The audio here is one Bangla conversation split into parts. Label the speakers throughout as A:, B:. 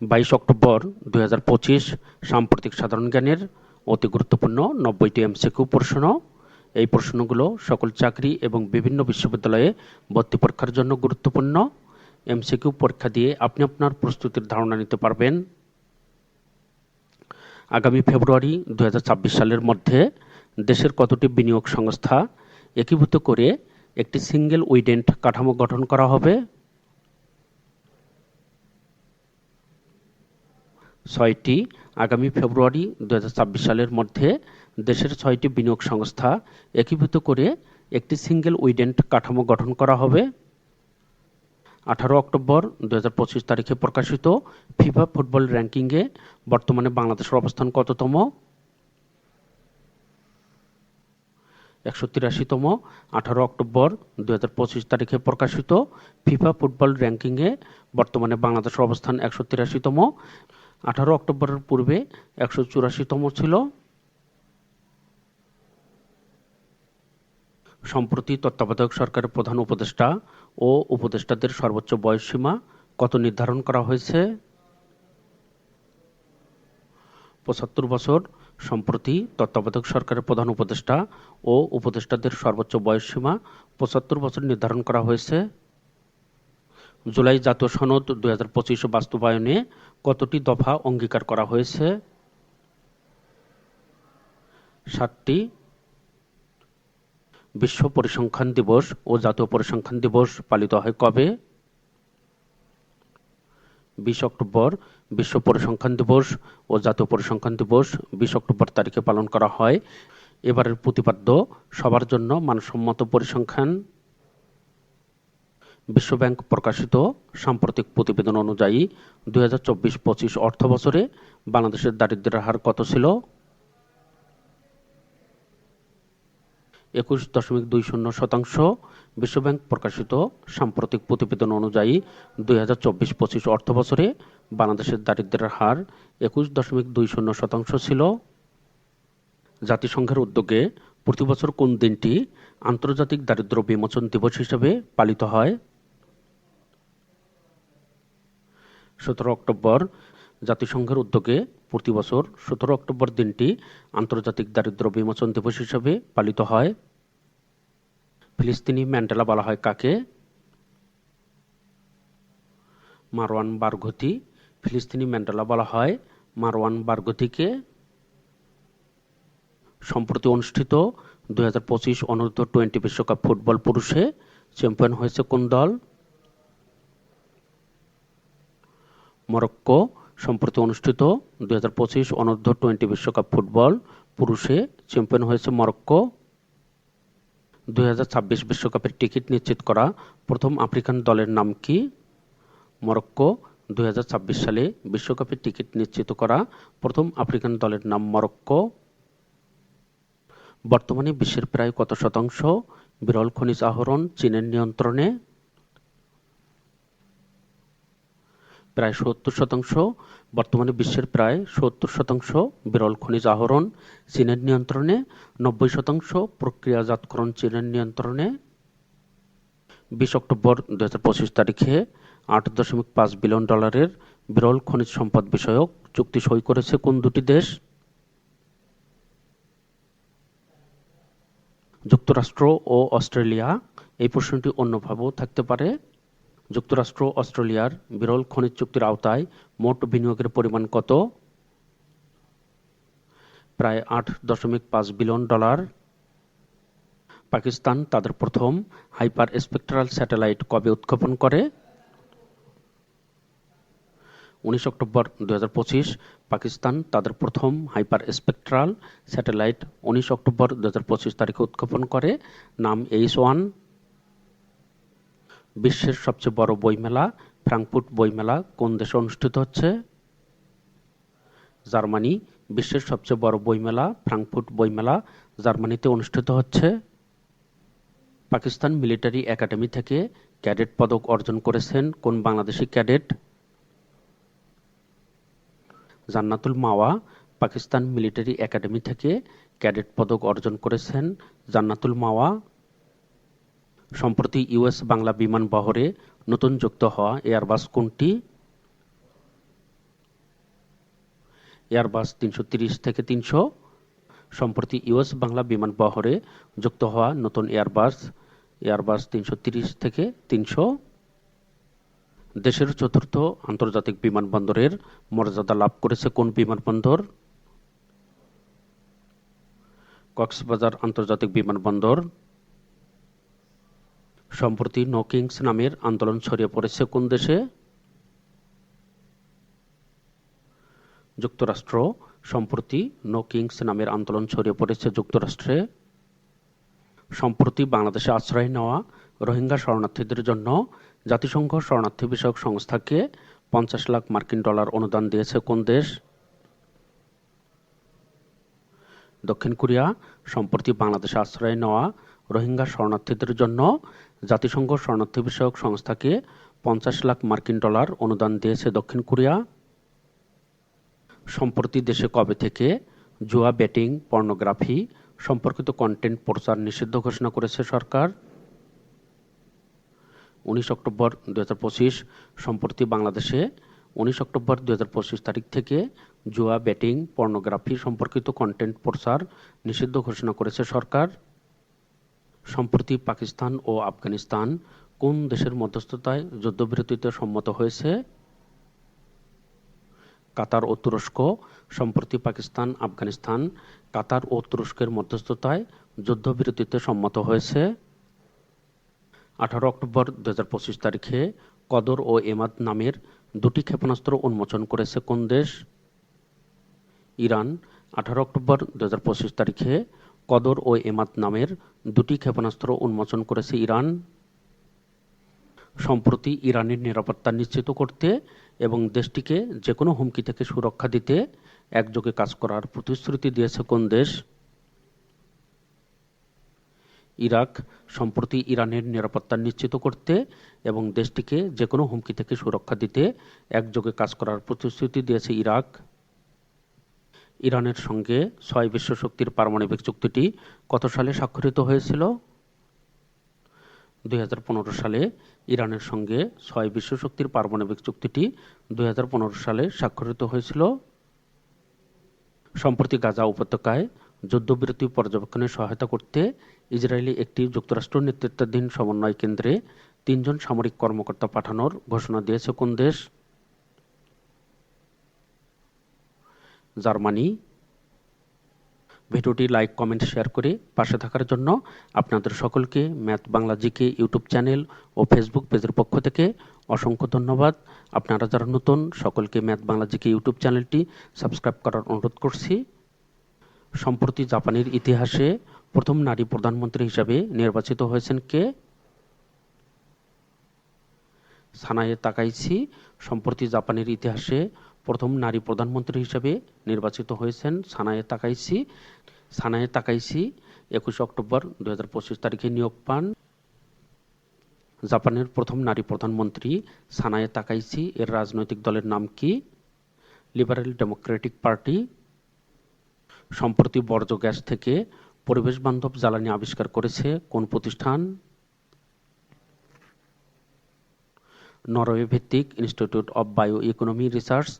A: বাইশ অক্টোবর দু হাজার পঁচিশ সাম্প্রতিক সাধারণ জ্ঞানের অতি গুরুত্বপূর্ণ নব্বইটি এমসিকিউ প্রশ্ন। এই প্রশ্নগুলো সকল চাকরি এবং বিভিন্ন বিশ্ববিদ্যালয়ে ভর্তি পরীক্ষার জন্য গুরুত্বপূর্ণ। এমসিকিউ পরীক্ষা দিয়ে আপনি আপনার প্রস্তুতির ধারণা নিতে পারবেন। আগামী ফেব্রুয়ারি দু হাজার ছাব্বিশ সালের মধ্যে দেশের কতটি বিনিয়োগ সংস্থা একীভূত করে একটি সিঙ্গেল উইডেন্ট কাঠামো গঠন করা হবে? ছয়টি আগামী ফেব্রুয়ারি দু হাজার ছাব্বিশ সালের মধ্যে দেশের ছয়টি বিনিয়োগ সংস্থা একীভূত করে একটি সিঙ্গেল উইডেন্ট কাঠামো গঠন করা হবে। আঠারো অক্টোবর দু হাজার পঁচিশ তারিখে প্রকাশিত ফিফা ফুটবল র্যাঙ্কিংয়ে বর্তমানে বাংলাদেশের অবস্থান কততম? একশো তিরাশিতম। আঠারো অক্টোবর দু হাজার পঁচিশ তারিখে প্রকাশিত ফিফা ফুটবল র্যাঙ্কিংয়ে বর্তমানে বাংলাদেশের অবস্থান একশো তিরাশিতম। আঠারো অক্টোবরের পূর্বে একশো চুরাশিতম ছিল। সম্প্রতি তত্ত্বাবধায়ক সরকারের প্রধান উপদেষ্টা ও উপদেষ্টাদের সর্বোচ্চ বয়সসীমা কত নির্ধারণ করা হয়েছে? পঁচাত্তর বছর। সম্প্রতি তত্ত্বাবধায়ক সরকারের প্রধান উপদেষ্টা ও উপদেষ্টাদের সর্বোচ্চ বয়সসীমা পঁচাত্তর বছর নির্ধারণ করা হয়েছে। জুলাই জাতীয় সনদ দুই হাজার পঁচিশ বাস্তবায়নে কতটি দফা অঙ্গীকার করা হয়েছে? সাতটি। বিশ্ব পরিসংখ্যান দিবস ও জাতীয় পরিসংখ্যান দিবস পালিত হয় কবে? বিশ অক্টোবর, বিশ্ব পরিসংখ্যান দিবস ও জাতীয় পরিসংখ্যান দিবস বিশ অক্টোবর তারিখে পালন করা হয়। এবারের প্রতিপাদ্য, সবার জন্য মানসম্মত পরিসংখ্যান। বিশ্বব্যাংক প্রকাশিত সাম্প্রতিক প্রতিবেদন অনুযায়ী দুই হাজার চব্বিশ পঁচিশ অর্থ বছরে বাংলাদেশের দারিদ্র্যের হার কত ছিল? একুশ দশমিক দুই শূন্য শতাংশ। বিশ্বব্যাংক প্রকাশিত সাম্প্রতিক প্রতিবেদন অনুযায়ী দুই হাজার চব্বিশ পঁচিশ অর্থ বছরে বাংলাদেশের দারিদ্র্যের হার একুশ দশমিক দুই শূন্য শতাংশ ছিল। জাতিসংঘের উদ্যোগে প্রতি বছর কোন দিনটি আন্তর্জাতিক দারিদ্র বিমোচন দিবস হিসেবে পালিত হয়? সতেরো অক্টোবর জাতিসংঘের উদ্যোগে প্রতি বছর সতেরো অক্টোবর দিনটি আন্তর্জাতিক দারিদ্র বিমোচন দিবস হিসেবে পালিত হয়। ফিলিস্তিনি ম্যান্ডেলা বলা হয় কাকে? মারওয়ান বারঘতি ফিলিস্তিনি ম্যান্ডেলা বলা হয় মারওয়ান বারঘতিকে সম্প্রতি অনুষ্ঠিত দুই হাজার পঁচিশ অনূর্ধ্ব টোয়েন্টি বিশ্বকাপ ফুটবল পুরুষে চ্যাম্পিয়ন হয়েছে কোন দল? মরক্কো সম্প্রতি অনুষ্ঠিত দুই হাজার পঁচিশ অনূর্ধ্ব টোয়েন্টি বিশ্বকাপ ফুটবল পুরুষে চ্যাম্পিয়ন হয়েছে মরক্কো। দুই হাজার ছাব্বিশ বিশ্বকাপের টিকিট নিশ্চিত করা প্রথম আফ্রিকান দলের নাম কি? মরক্কো। দুই হাজার ছাব্বিশ সালে বিশ্বকাপের টিকিট নিশ্চিত করা প্রথম আফ্রিকান দলের নাম মরক্কো। বর্তমানে বিশ্বের প্রায় কত শতাংশ বিরল খনিজ আহরণ চীনের নিয়ন্ত্রণে? প্রায় সত্তর শতাংশ, বর্তমানে বিশ্বের প্রায় সত্তর শতাংশ বিরল খনিজ আহরণ চীনের নিয়ন্ত্রণে, নব্বই শতাংশ প্রক্রিয়াজাতকরণ চীনের নিয়ন্ত্রণে। বিশ অক্টোবর দু পঁচিশ তারিখে আট দশমিক পাঁচ বিলিয়ন ডলারের বিরল খনিজ সম্পদ বিষয়ক চুক্তি সই করেছে কোন দুটি দেশ? যুক্তরাষ্ট্র ও অস্ট্রেলিয়া, এই প্রশ্নটি অন্যভাবেও থাকতে পারে। যুক্তরাষ্ট্র, অস্ট্রেলিয়ার বিরল খনিজ চুক্তির আওতায় মোট বিনিয়োগের পরিমাণ কত? প্রায় আট দশমিক পাঁচ বিলিয়ন ডলার। পাকিস্তান তাদের প্রথম হাইপার স্পেকট্রাল স্যাটেলাইট কবে উৎক্ষেপণ করে? উনিশ অক্টোবর দু হাজার পঁচিশ, পাকিস্তান তাদের প্রথম হাইপার স্পেকট্রাল স্যাটেলাইট উনিশ অক্টোবর দু হাজার পঁচিশ তারিখে উৎক্ষেপণ করে। নাম এইচ ওয়ান। বিশ্বের সবচেয়ে বড় বইমেলা, ফ্রাঙ্কফুট বইমেলা কোন দেশে অনুষ্ঠিত হচ্ছে? জার্মানি, বিশ্বের সবচেয়ে বড় বইমেলা, ফ্রাঙ্কফুট বইমেলা জার্মানিতে অনুষ্ঠিত হচ্ছে। পাকিস্তান মিলিটারি একাডেমি থেকে ক্যাডেট পদক অর্জন করেছেন কোন Bangladeshi cadet? Jannatul Mawa, Pakistan military academy থেকে ক্যাডেট পদক অর্জন করেছেন জান্নাতুল মাওয়া। সম্প্রতি ইউএস বাংলা বিমান বহরে নতুন যুক্ত হওয়া এয়ারবাস কোনটি? এয়ারবাস তিনশো তিরিশ থেকে তিনশো। সম্প্রতি ইউএস বাংলা বিমান বহরে যুক্ত হওয়া নতুন এয়ারবাস এয়ারবাস তিনশো তিরিশ থেকে তিনশো। দেশের চতুর্থ আন্তর্জাতিক বিমানবন্দরের মর্যাদা লাভ করেছে কোন বিমানবন্দর? কক্সবাজার আন্তর্জাতিক বিমানবন্দর সম্প্রতি নো কিংস নামের আন্দোলন ছড়িয়ে পড়েছে কোন দেশে? যুক্তরাষ্ট্র। সম্প্রতি নো কিংস নামের আন্দোলন ছড়িয়ে পড়েছে যুক্তরাষ্ট্রে। সম্প্রতি বাংলাদেশে আশ্রয় নেওয়া রোহিঙ্গা শরণার্থীদের জন্য জাতিসংঘ শরণার্থী বিষয়ক সংস্থাকে পঞ্চাশ লাখ মার্কিন ডলার অনুদান দিয়েছে কোন দেশ? দক্ষিণ কোরিয়া। সম্প্রতি বাংলাদেশে আশ্রয় নেওয়া রোহিঙ্গা শরণার্থীদের জন্য জাতিসংঘ শরণার্থী বিষয়ক সংস্থাকে পঞ্চাশ লাখ মার্কিন ডলার অনুদান দিয়েছে দক্ষিণ কোরিয়া। সম্প্রতি দেশে কবে থেকে জুয়া ব্যাটিং পর্নোগ্রাফি সম্পর্কিত কন্টেন্ট প্রচার নিষিদ্ধ ঘোষণা করেছে সরকার? উনিশ অক্টোবর দু হাজার পঁচিশ, সম্প্রতি বাংলাদেশে উনিশ অক্টোবর দু হাজার পঁচিশ তারিখ থেকে জুয়া ব্যাটিং পর্নোগ্রাফি সম্পর্কিত কন্টেন্ট প্রচার নিষিদ্ধ ঘোষণা করেছে সরকার। সম্প্রতি পাকিস্তান ও আফগানিস্তান কোন দেশের মধ্যস্থতায় যুদ্ধবিরতিতে সম্মত হয়েছে? কাতার ও তুরস্ক, সম্প্রতি পাকিস্তান, আফগানিস্তান, কাতার ও তুরস্কের মধ্যস্থতায় যুদ্ধবিরতিতে সম্মত হয়েছে। আঠারো অক্টোবর দু হাজার পঁচিশ তারিখে কদর ও এমাদ নামের দুটি ক্ষেপণাস্ত্র উন্মোচন করেছে কোন দেশ? ইরান, আঠারো অক্টোবর দু হাজার পঁচিশ তারিখে কদর ও এমাদ নামের দুটি ক্ষেপণাস্ত্র উন্মোচন করেছে ইরান। সম্প্রতি ইরানের নিরাপত্তা নিশ্চিত করতে এবং দেশটিকে যে কোনো হুমকি থেকে সুরক্ষা দিতে একযোগে কাজ করার প্রতিশ্রুতি দিয়েছে কোন দেশ? ইরাক সম্প্রতি ইরানের নিরাপত্তা নিশ্চিত করতে এবং দেশটিকে যে কোনো হুমকি থেকে সুরক্ষা দিতে একযোগে কাজ করার প্রতিশ্রুতি দিয়েছে ইরাক। ইরানের সঙ্গে ছয় বিশ্বশক্তির পারমাণবিক চুক্তিটি কত সালে স্বাক্ষরিত হয়েছিল? দুই হাজার পনেরো সালে ইরানের সঙ্গে ছয় বিশ্বশক্তির পারমাণবিক চুক্তিটি দুই হাজার পনেরো সালে স্বাক্ষরিত হয়েছিল। সম্প্রতি গাজা উপত্যকায় যুদ্ধবিরতি পর্যবেক্ষণে সহায়তা করতে ইসরায়েলি একটি যুক্তরাষ্ট্র নেতৃত্বাধীন সমন্বয় কেন্দ্রে তিনজন সামরিক কর্মকর্তা পাঠানোর ঘোষণা দিয়েছে কোন দেশ? জার্মানি। ভিডিওটি লাইক, কমেন্ট, শেয়ার করে পাশে থাকার জন্য আপনাদের সকলকে math Bangla GK YouTube channel ও ফেসবুক পেজের পক্ষ থেকে অসংখ্য ধন্যবাদ। আপনারা যারা নতুন, সকলকে ম্যাথ বাংলা জিকে ইউটিউব চ্যানেলটি সাবস্ক্রাইব করার অনুরোধ করছি। সম্প্রতি জাপানের ইতিহাসে প্রথম নারী প্রধানমন্ত্রী হিসাবে নির্বাচিত হয়েছেন কে? সানায়ে তাকাইছি। সম্প্রতি জাপানের ইতিহাসে প্রথম নারী প্রধানমন্ত্রী হিসাবে নির্বাচিত হয়েছেন সানায়ে তাকাইসি। সানায়ে তাকাইসি একুশে অক্টোবর দু হাজার পঁচিশ তারিখে নিয়োগ পান। জাপানের প্রথম নারী প্রধানমন্ত্রী সানায়ে তাকাইসি। এর রাজনৈতিক দলের নাম কি? Liberal democratic party. সম্প্রতি বর্জ্য গ্যাস থেকে পরিবেশ বান্ধব জ্বালানি আবিষ্কার করেছে কোন প্রতিষ্ঠান? নরওয়ে ভিত্তিক institute of bio economy research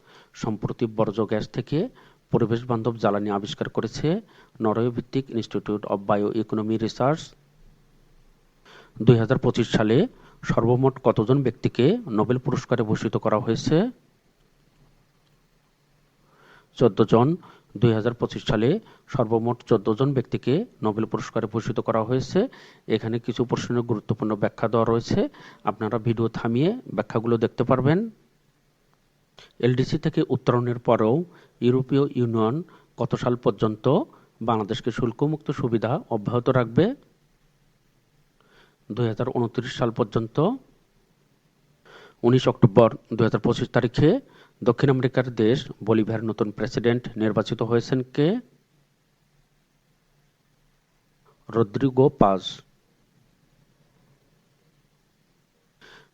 A: সম্প্রতি বর্জ্য গ্যাস থেকে পরিবেশ বান্ধব জ্বালানি আবিষ্কার করেছে নরওয়ে ভিত্তিক institute of bio economy research. দুই হাজার পঁচিশ সালে সর্বমোট কতজন ব্যক্তিকে নোবেল পুরস্কারে ভূষিত করা হয়েছে? চোদ্দ জন দুই হাজার পঁচিশ সালে সর্বমোট চোদ্দ জন ব্যক্তিকে নোবেল পুরস্কারে ভূষিত করা হয়েছে। এখানে কিছু প্রশ্নের গুরুত্বপূর্ণ ব্যাখ্যা দেওয়া রয়েছে। আপনারা ভিডিও থামিয়ে ব্যাখ্যাগুলো দেখতে পারবেন। এলডিসি থেকে উত্তরণের পরেও ইউরোপীয় ইউনিয়ন কত সাল পর্যন্ত বাংলাদেশকে শুল্কমুক্ত সুবিধা অব্যাহত রাখবে? দুই হাজার উনত্রিশ সাল পর্যন্ত। উনিশ অক্টোবর দু হাজার পঁচিশ তারিখে দক্ষিণ আমেরিকার দেশ, বলিভিয়ার নতুন প্রেসিডেন্ট নির্বাচিত হয়েছেন কে? Rodrigo Paz.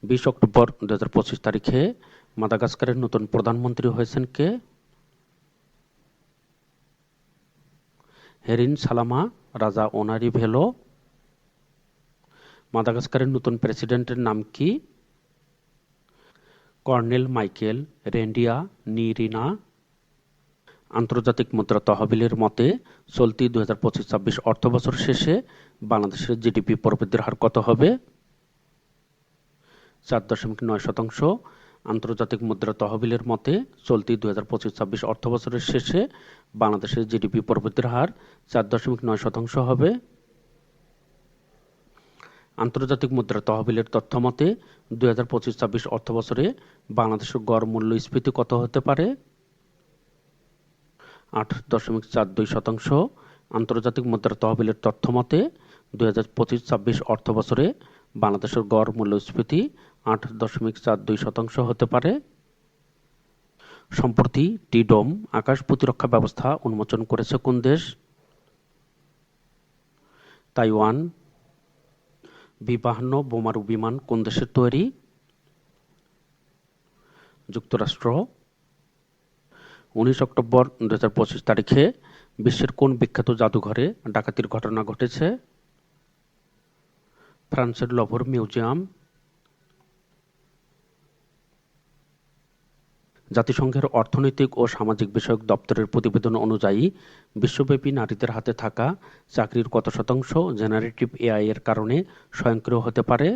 A: বিশ অক্টোবর দু পঁচিশ তারিখে মাদাগাস্কারের নতুন প্রধানমন্ত্রী হয়েছেন কে? হেরিন সালামা, রাজা ওনারি ভেলো মাদাগাস্কারের নতুন প্রেসিডেন্টের নাম কি? কর্নেল মাইকেল রেন্ডিয়া নিরিনা আন্তর্জাতিক মুদ্রা তহবিলের মতে, চলতি দুই হাজার পঁচিশ ছাব্বিশ অর্থবছর শেষে বাংলাদেশের জিডিপি প্রবৃদ্ধির হার কত হবে? চার দশমিক নয় শতাংশ। আন্তর্জাতিক মুদ্রা তহবিলের মতে, চলতি দুই হাজার পঁচিশ ছাব্বিশ অর্থবছরের শেষে বাংলাদেশের জিডিপি প্রবৃদ্ধির হার চার দশমিক নয় শতাংশ হবে। আন্তর্জাতিক মুদ্রা তহবিলের তথ্য মতে, দুই হাজার পঁচিশ ছাব্বিশ অর্থবছরে বাংলাদেশের গড় মূল্যস্ফীতি কত হতে পারে? আট দশমিক চার দুই শতাংশ। আন্তর্জাতিক মুদ্রা তহবিলের তথ্য মতে, দুই হাজার পঁচিশ ছাব্বিশ অর্থ বছরে বাংলাদেশের গড় মূল্যস্ফীতি আট দশমিক চার দুই শতাংশ হতে পারে। সম্প্রতি টিডোম আকাশ প্রতিরক্ষা ব্যবস্থা উন্মোচন করেছে কোন দেশ? তাইওয়ান বিবাহান্ন বোমারু বিমান কোন দেশের তৈরি? যুক্তরাষ্ট্র। উনিশ অক্টোবর দু পঁচিশ তারিখে বিশ্বের কোন বিখ্যাত জাদুঘরে ডাকাতির ঘটনা ঘটেছে? ফ্রান্সের লভর মিউজিয়াম। জাতিসংঘের অর্থনৈতিক ও সামাজিক বিষয়ক দপ্তরের প্রতিবেদন অনুযায়ী, বিশ্বব্যাপী নারীদের হাতে থাকা চাকরির কত শতাংশ জেনারেটিভ এআই এর কারণে স্বয়ংক্রিয় হতে পারে?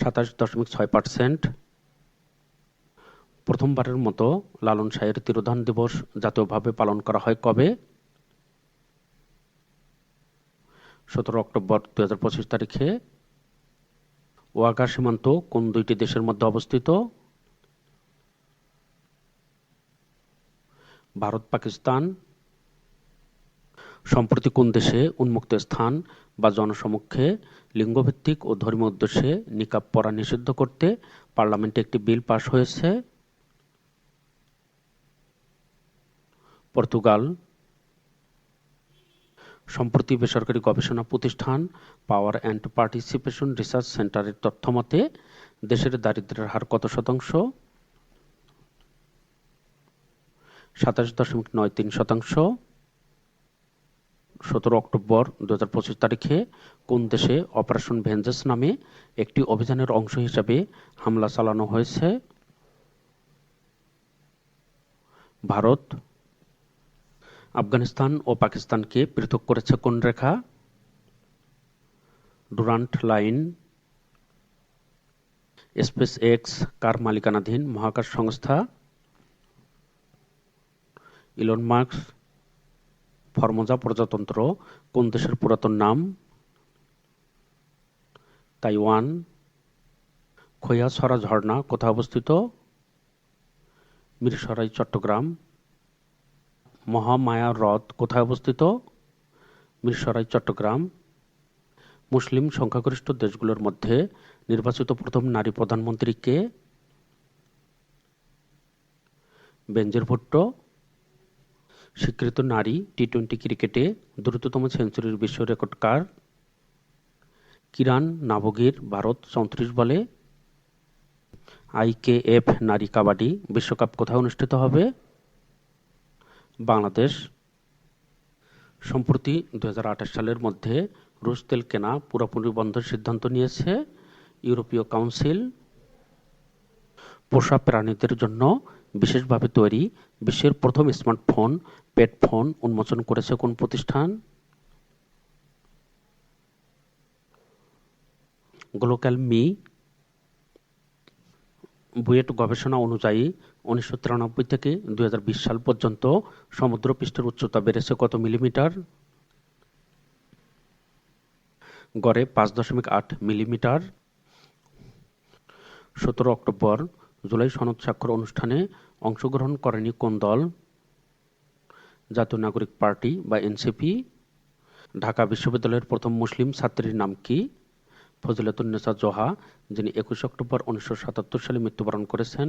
A: সাতাশ দশমিক ছয় পার্সেন্ট। প্রথমবারের মতো লালন শাহের তিরোধান দিবস জাতীয়ভাবে পালন করা হয় কবে? সতেরো অক্টোবর দু হাজার পঁচিশ তারিখে ওয়াঘা সীমান্ত কোন দুইটি দেশের মধ্যে অবস্থিত? ভারত, পাকিস্তান। সম্প্রতি কোন দেশে উন্মুক্ত স্থান বা জনসমক্ষে লিঙ্গভিত্তিক ও ধর্মীয় উদ্দেশ্যে নিকাব পরা নিষিদ্ধ করতে পার্লামেন্টে একটি বিল পাশ হয়েছে? পর্তুগাল সম্প্রতি বেসরকারি গবেষণা প্রতিষ্ঠান পাওয়ার অ্যান্ড পার্টিসিপেশন রিসার্চ সেন্টারের তথ্য মতে, দেশের দারিদ্র্যের হার কত শতাংশ? সাতাশ দশমিক নয় তিন শতাংশ। সতেরো অক্টোবর দু হাজার পঁচিশ তারিখে কোন দেশে অপারেশন ভেঞ্জাস নামে একটি অভিযানের অংশ হিসাবে হামলা চালানো হয়েছে? ভারত আফগানিস্তান ও পাকিস্তানকে পৃথক করেছে কোন রেখা? ডুরান্ট লাইন স্পেস এক্স কার মালিকানাধীন মহাকাশ সংস্থা, ইলন মার্কস ফরমোজা প্রজাতন্ত্র, কোন দেশের পুরাতন নাম? তাইওয়ান, খৈয়াছড়া ঝর্ণা, কোথায় অবস্থিত? মিরসরাই, চট্টগ্রাম। মহামায়া হ্রদ কোথায় অবস্থিত? মিরসরাই, চট্টগ্রাম। মুসলিম সংখ্যাগরিষ্ঠ দেশগুলোর মধ্যে নির্বাচিত প্রথম নারী প্রধানমন্ত্রী কে? বেঞ্জের ভুট্টো। স্বীকৃত নারী টি টোয়েন্টি ক্রিকেটে দ্রুততম সেঞ্চুরির বিশ্ব রেকর্ড কার? কিরান নাবগির ভারত চৌত্রিশ বলে। আইকেএফ নারী কাবাডি বিশ্বকাপ কোথায় অনুষ্ঠিত হবে? বাংলাদেশ সম্প্রতি দু সালের মধ্যে রুশ তেল কেনা পুরোপুরি বন্ধের সিদ্ধান্ত নিয়েছে ইউরোপীয় কাউন্সিল। পোষা প্রাণীদের জন্য বিশেষভাবে তৈরি বিশ্বের প্রথম স্মার্টফোন পেট ফোন উন্মোচন করেছে কোন প্রতিষ্ঠান? গ্লোকাল মি বুয়েট গবেষণা অনুযায়ী উনিশশো তিরানব্বই থেকে দু হাজার বিশ সাল পর্যন্ত সমুদ্রপৃষ্ঠের উচ্চতা বেড়েছে কত মিলিমিটার? গড়ে পাঁচ দশমিক আট মিলিমিটার। সতেরো অক্টোবর, জুলাই সনদ স্বাক্ষর অনুষ্ঠানে অংশগ্রহণ করেনি কোন দল? জাতীয় নাগরিক পার্টি বা এনসিপি। ঢাকা বিশ্ববিদ্যালয়ের প্রথম মুসলিম ছাত্রীর নাম কি? ফজিলাতুন্নেসা জোহা, যিনি একুশে অক্টোবর উনিশশো সাতাত্তর সালে মৃত্যুবরণ করেছেন।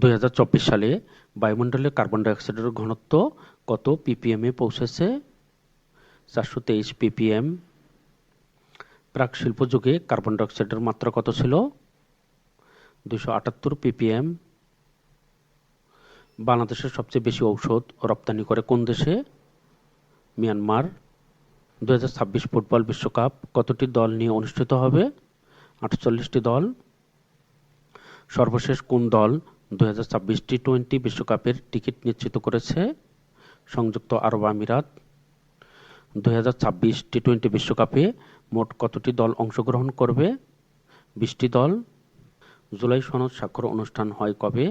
A: দু হাজার চব্বিশ সালে বায়ুমণ্ডলে কার্বন ডাইঅক্সাইডের ঘনত্ব কত পিপিএমে পৌঁছেছে? চারশো তেইশ পিপিএম প্রাক শিল্প যুগে কার্বন ডাইঅক্সাইডের মাত্রা কত ছিল? দুশো আটাত্তর পিপিএম বাংলাদেশের সবচেয়ে বেশি ঔষধ রপ্তানি করে কোন দেশে? মিয়ানমার। দু হাজার ছাব্বিশ ফুটবল বিশ্বকাপ কতটি দল নিয়ে অনুষ্ঠিত হবে? আটচল্লিশটি দল। সর্বশেষ কোন দল দুই হাজার ছাব্বিশ টি টোয়েন্টি বিশ্বকাপের টিকিট নিশ্চিত করেছে? সংযুক্ত আরব আমিরাত। দুই হাজার ছাব্বিশ টি টোয়েন্টি বিশ্বকাপে মোট কতটি দল অংশগ্রহণ করবে? বিশটি দল। জুলাই সনদ স্বাক্ষর অনুষ্ঠান হয় কবে?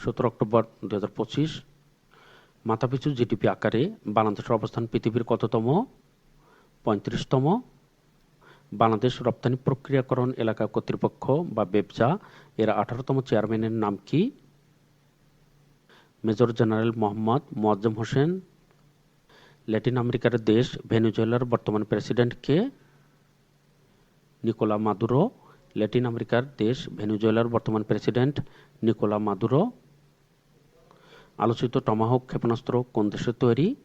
A: সতেরো অক্টোবর দু হাজার পঁচিশ। মাথাপিছু জিডিপি আকারে বাংলাদেশের অবস্থান পৃথিবীর কততম? পঁয়ত্রিশতম। বাংলাদেশ রপ্তানি প্রক্রিয়াকরণ এলাকা কর্তৃপক্ষ বা বেবজা এর আঠারোতম চেয়ারম্যানের নাম কি? Major general Mohammad Moazzem Hossain. Latin আমেরিকার দেশ, ভেনেজুয়েলার বর্তমান প্রেসিডেন্ট কে? Nicolas Maduro. ল্যাটিন আমেরিকার দেশ, ভেনেজুয়েলার বর্তমান প্রেসিডেন্ট নিকোলা মাদুরো। আলোচিত টমাহক ক্ষেপণাস্ত্র কোন দেশের তৈরি?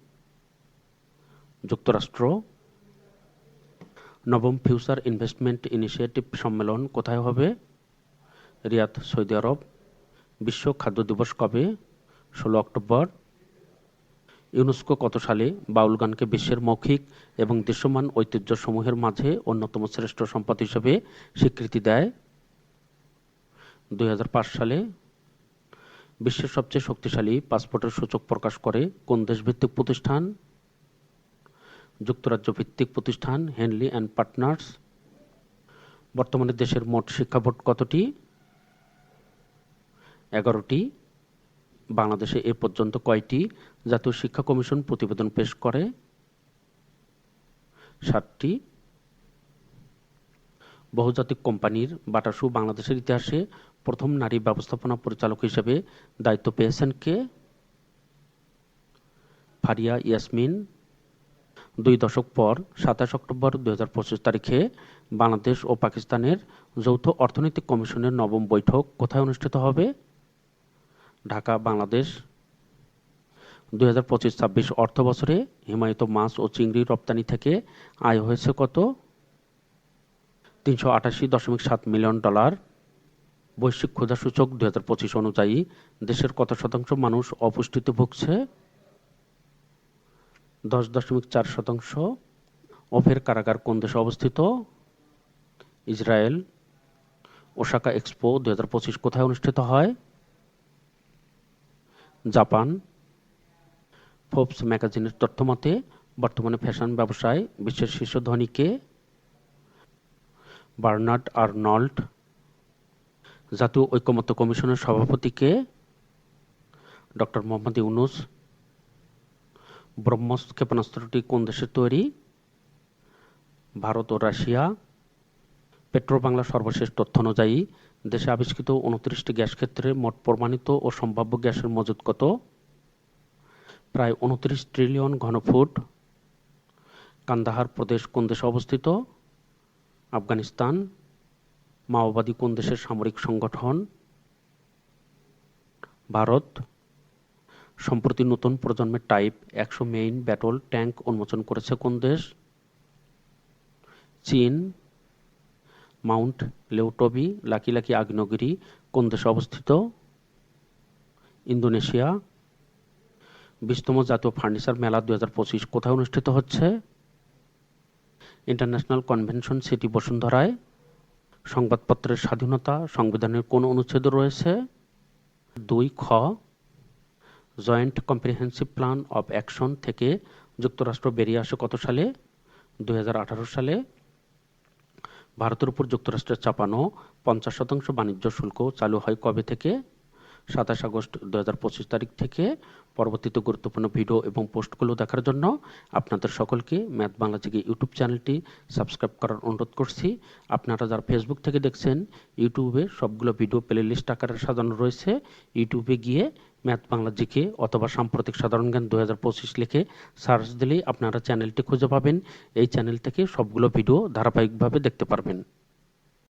A: যুক্তরাষ্ট্র। নবম ফিউচার ইনভেস্টমেন্ট ইনিশিয়েটিভ সম্মেলন কোথায় হবে? রিয়াদ সৌদি আরব, বিশ্ব খাদ্য দিবস কবে? ষোলো অক্টোবর। ইউনেস্কো কত সালে বাউল গানকে বিশ্বের মৌখিক এবং দৃশ্যমান ঐতিহ্যসমূহের মাঝে অন্যতম শ্রেষ্ঠ সম্পদ হিসেবে স্বীকৃতি দেয়? দু হাজার পাঁচ সালে বিশ্বের সবচেয়ে শক্তিশালী পাসপোর্টের সূচক প্রকাশ করে কোন দেশভিত্তিক প্রতিষ্ঠান? যুক্তরাজ্য ভিত্তিক প্রতিষ্ঠান হেনলি অ্যান্ড পার্টনার্স। বর্তমানে দেশের মোট শিক্ষা বোর্ড কতটি? এগারোটি। বাংলাদেশে এ পর্যন্ত কয়টি জাতীয় শিক্ষা কমিশন প্রতিবেদন পেশ করে? সাতটি। বহুজাতিক কোম্পানির বাটাসু বাংলাদেশের ইতিহাসে প্রথম নারী ব্যবস্থাপনা পরিচালক হিসেবে দায়িত্ব পেয়েছেন কে? ফারিয়া ইয়াসমিন দুই দশক পর সাতাশ অক্টোবর দুই হাজার পঁচিশ তারিখে বাংলাদেশ ও পাকিস্তানের যৌথ অর্থনৈতিক কমিশনের নবম বৈঠক কোথায় অনুষ্ঠিত হবে? ঢাকা, বাংলাদেশ। দুই হাজার পঁচিশ ছাব্বিশ অর্থ বছরে হিমায়িত মাছ ও চিংড়ি রপ্তানি থেকে আয় হয়েছে কত? তিনশো আটাশি দশমিক সাত মিলিয়ন ডলার। বৈশ্বিক ক্ষুধা সূচক দুই হাজার পঁচিশ অনুযায়ী দেশের কত শতাংশ মানুষ অপুষ্টিতে ভুগছে? দশ দশমিক চার শতাংশ ওফের কারাগার কোন দেশে অবস্থিত? ইসরায়েল। ওসাকা এক্সপো দু হাজার পঁচিশ কোথায় অনুষ্ঠিত হয়? জাপান। ফোর্বস ম্যাগাজিনের তথ্য মতে, বর্তমানে ফ্যাশন ব্যবসায় বিশ্বের শীর্ষ ধনীকে বার্নার্ড আর্নল্ড। জাতীয় ঐকমত্য কমিশনের সভাপতিকে ডক্টর মোহাম্মদ ইউনুস। ব্রহ্মস ক্ষেপণাস্ত্রটি কোন দেশের তৈরি? ভারত ও রাশিয়া। পেট্রো বাংলা সর্বশেষ তথ্য অনুযায়ী, দেশে আবিষ্কৃত উনত্রিশটি গ্যাস ক্ষেত্রে মোট প্রমাণিত ও সম্ভাব্য গ্যাসের মজুদ কত? প্রায় উনত্রিশ ট্রিলিয়ন ঘনফুট। কান্দাহার প্রদেশ কোন দেশে অবস্থিত? আফগানিস্তান। মাওবাদী কোন দেশের সামরিক সংগঠন? ভারত। সম্প্রতি নতুন প্রজন্মের টাইপ একশো মেইন ব্যাটল ট্যাঙ্ক উন্মোচন করেছে কোন দেশ? চীন, মাউন্ট লেউটবি, লাকি লাকি আগ্নেয়গিরি কোন দেশে অবস্থিত? ইন্দোনেশিয়া, বিশতম জাতীয় ফার্নিচার মেলা দু হাজার পঁচিশ কোথায় অনুষ্ঠিত হচ্ছে? ইন্টারন্যাশনাল কনভেনশন সিটি বসুন্ধরায়, সংবাদপত্রের স্বাধীনতা সংবিধানের কোন অনুচ্ছেদ রয়েছে? দুই খ joint comprehensive plan of action থেকে যুক্তরাষ্ট্র বেরিয়ে আসে কত সালে? দু হাজার আঠারো সালে। ভারতের উপর যুক্তরাষ্ট্রের চাপানো পঞ্চাশ শতাংশ বাণিজ্য শুল্ক চালু হয় কবে থেকে? সাতাশ আগস্ট দু হাজার পঁচিশ তারিখ থেকে পরবর্তীতে গুরুত্বপূর্ণ ভিডিও এবং পোস্টগুলো দেখার জন্য আপনাদের সকলকে ম্যাথ বাংলা থেকে ইউটিউব চ্যানেলটি সাবস্ক্রাইব করার অনুরোধ করছি। আপনারা যারা ফেসবুক থেকে দেখছেন, ইউটিউবে সবগুলো ভিডিও প্লে লিস্ট আকারে সাজানো রয়েছে। ইউটিউবে গিয়ে ম্যাথ বাংলা জিকে অথবা সাম্প্রতিক সাধারণ জ্ঞান দু হাজার পঁচিশ লিখে সার্চ দিলেই আপনারা চ্যানেলটি খুঁজে পাবেন। এই চ্যানেল থেকে সবগুলো ভিডিও ধারাবাহিকভাবে দেখতে পারবেন।